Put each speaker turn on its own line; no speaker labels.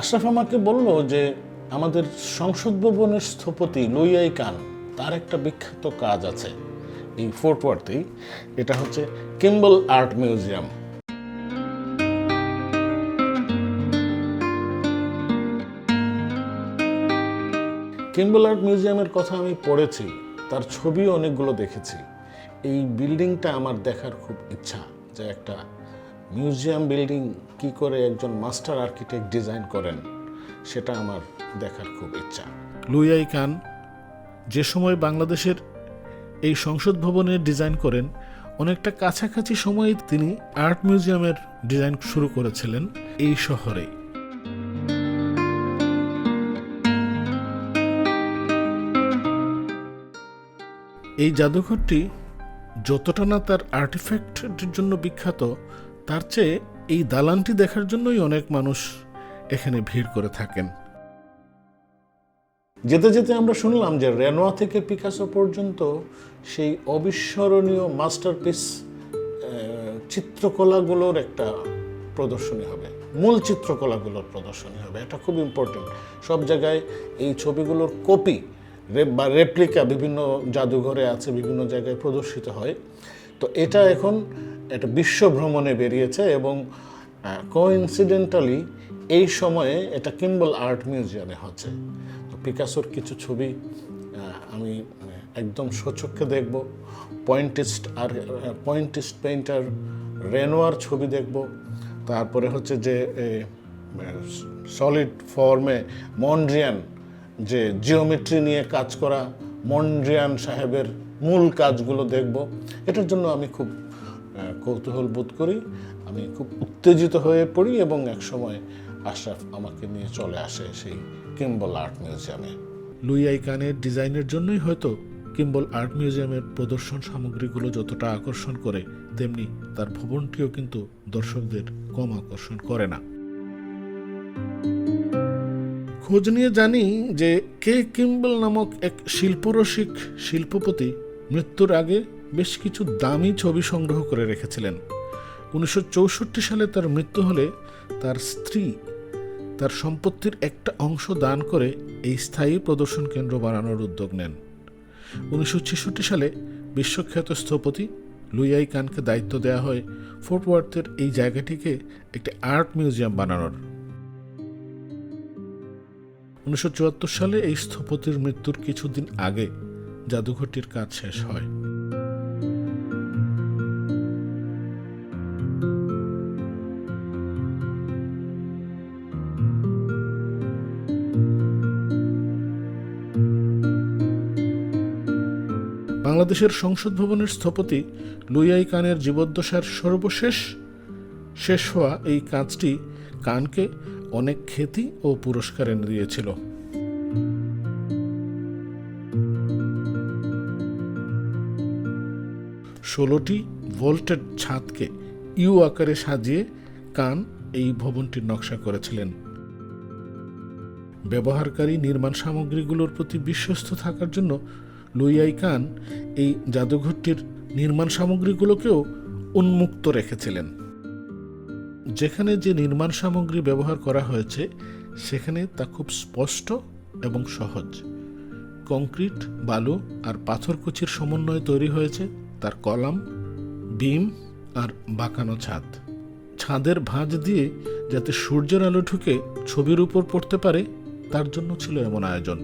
আশরাফ আমাকে বলল যে আমাদের সংসদ ভবনের স্থপতি লুইয়াই কান, তার একটা বিখ্যাত কাজ আছে। এই ফোর্ট ওয়ার্থেই, এটা হচ্ছে Kimbell Art Museum. Kimbell Art মিউজিয়ামের কথা আমি পড়েছি, তার ছবিও অনেকগুলো দেখেছি। এই বিল্ডিংটা আমার দেখার খুব ইচ্ছা যে একটা মিউজিয়াম বিল্ডিং কি করে একজন মাস্টার আর্কিটেক্ট ডিজাইন করেন, সেটা আমার দেখার খুব ইচ্ছা।
লুইয়াই খান যে সময় বাংলাদেশের এই সংসদ ভবনের ডিজাইন করেন, অনেকটা কাছাকাছি সময়ে তিনি আর্ট মিউজিয়ামের ডিজাইন শুরু করেছিলেন এই শহরে। এই জাদুঘরটি যতটা না তার আর্টিফ্যাক্টের জন্য বিখ্যাত তার চেয়ে এই দালানটি দেখার জন্যই অনেক মানুষ এখানে ভিড় করে থাকেন।
যেতে যেতে আমরা শুনলাম যে রেনোয়া থেকে পিকাসো পর্যন্ত সেই অবিস্মরণীয় মাস্টারপিস চিত্রকলাগুলোর একটা প্রদর্শনী হবে। মূল চিত্রকলাগুলোর প্রদর্শনী হবে। এটা খুব ইম্পর্টেন্ট সব জায়গায় এই ছবিগুলোর কপি বা রেপ্লিকা বিভিন্ন জাদুঘরে আছে, বিভিন্ন জায়গায় প্রদর্শিত হয়। তো এটা এখন একটা বিশ্ব ভ্রমণে বেরিয়েছে এবং কোইন্সিডেন্টালি এই সময়ে এটা কিম্বল আর্ট মিউজিয়ামে হচ্ছে। তো পিকাসোর কিছু ছবি আমি একদম সচক্ষে দেখব। পয়েন্টিস্ট আর পয়েন্টিস্ট পেইন্টার রেনোয়ার ছবি দেখব। তারপরে হচ্ছে যে সলিড ফর্মে মন্ড্রিয়ান যে জিওমেট্রি নিয়ে কাজ করা মন্ড্রিয়ান সাহেবের মূল কাজগুলো দেখব। এটার জন্য আমি খুব কৌতূহল বোধ করি। আমি খুব উত্তেজিত হয়ে পড়ি এবং এক সময় আশরাফ আমাকে নিয়ে চলে আসে সেই কিম্বল আর্ট মিউজিয়ামে।
লুইয়াই কানের ডিজাইনের জন্যই হয়তো কিম্বল আর্ট মিউজিয়ামের প্রদর্শন সামগ্রীগুলো যতটা আকর্ষণ করে, তেমনি তার ভবনটিও কিন্তু দর্শকদের কম আকর্ষণ করে না। খোঁজ নিয়ে জানি যে কে কিম্বল নামক এক শিল্পরসিক শিল্পপতি মৃত্যুর আগে বেশ কিছু দামি ছবি সংগ্রহ করে রেখেছিলেন। উনিশশো চৌষট্টি সালে তার মৃত্যু হলে তার স্ত্রী তার সম্পত্তির একটা অংশ দান করে এই স্থায়ী প্রদর্শন কেন্দ্র বানানোর উদ্যোগ নেন। উনিশশো ছেষট্টি সালে বিশ্বখ্যাত স্থপতি লুইয়াই কানকে দায়িত্ব দেওয়া হয় ফোর্ট ওয়ার্থের এই জায়গাটিকে একটি আর্ট মিউজিয়াম বানানোর। উনিশশো চুয়াত্তর সালে এই স্থপতির মৃত্যুর কিছুদিন আগে জাদুঘরটির কাজ শেষ হয়। বাংলাদেশের সংসদ ভবনের স্থপতি লুইয়াই কানের জীবদ্দশার সর্বশেষ শেষ হওয়া এই কাজটি কানকে অনেক খ্যাতি ও পুরস্কার এনে দিয়েছিল। ষোলোটি ভোল্টেড ছাদকে ইউ আকারে সাজিয়ে কান এই ভবনটির নকশা করেছিলেন। ব্যবহারকারী নির্মাণ সামগ্রীগুলোর প্রতি বিশ্বস্ত থাকার জন্য লুইয়াই কান এই জাদুঘরটির নির্মাণ সামগ্রীগুলোকেও উন্মুক্ত রেখেছিলেন। যেখানে যে নির্মাণ সামগ্রী ব্যবহার করা হয়েছে, সেখানে তা খুব স্পষ্ট এবং সহজ। কংক্রিট, বালু আর পাথরকুচির সমন্বয়ে তৈরি হয়েছে তার কলাম, বিম আর বাঁকানো ছাদ। ছাদের ভাঁজ দিয়ে যাতে সূর্যের আলো ঢুকে ছবির উপর পড়তে পারে, তার জন্য ছিল এমন আয়োজন।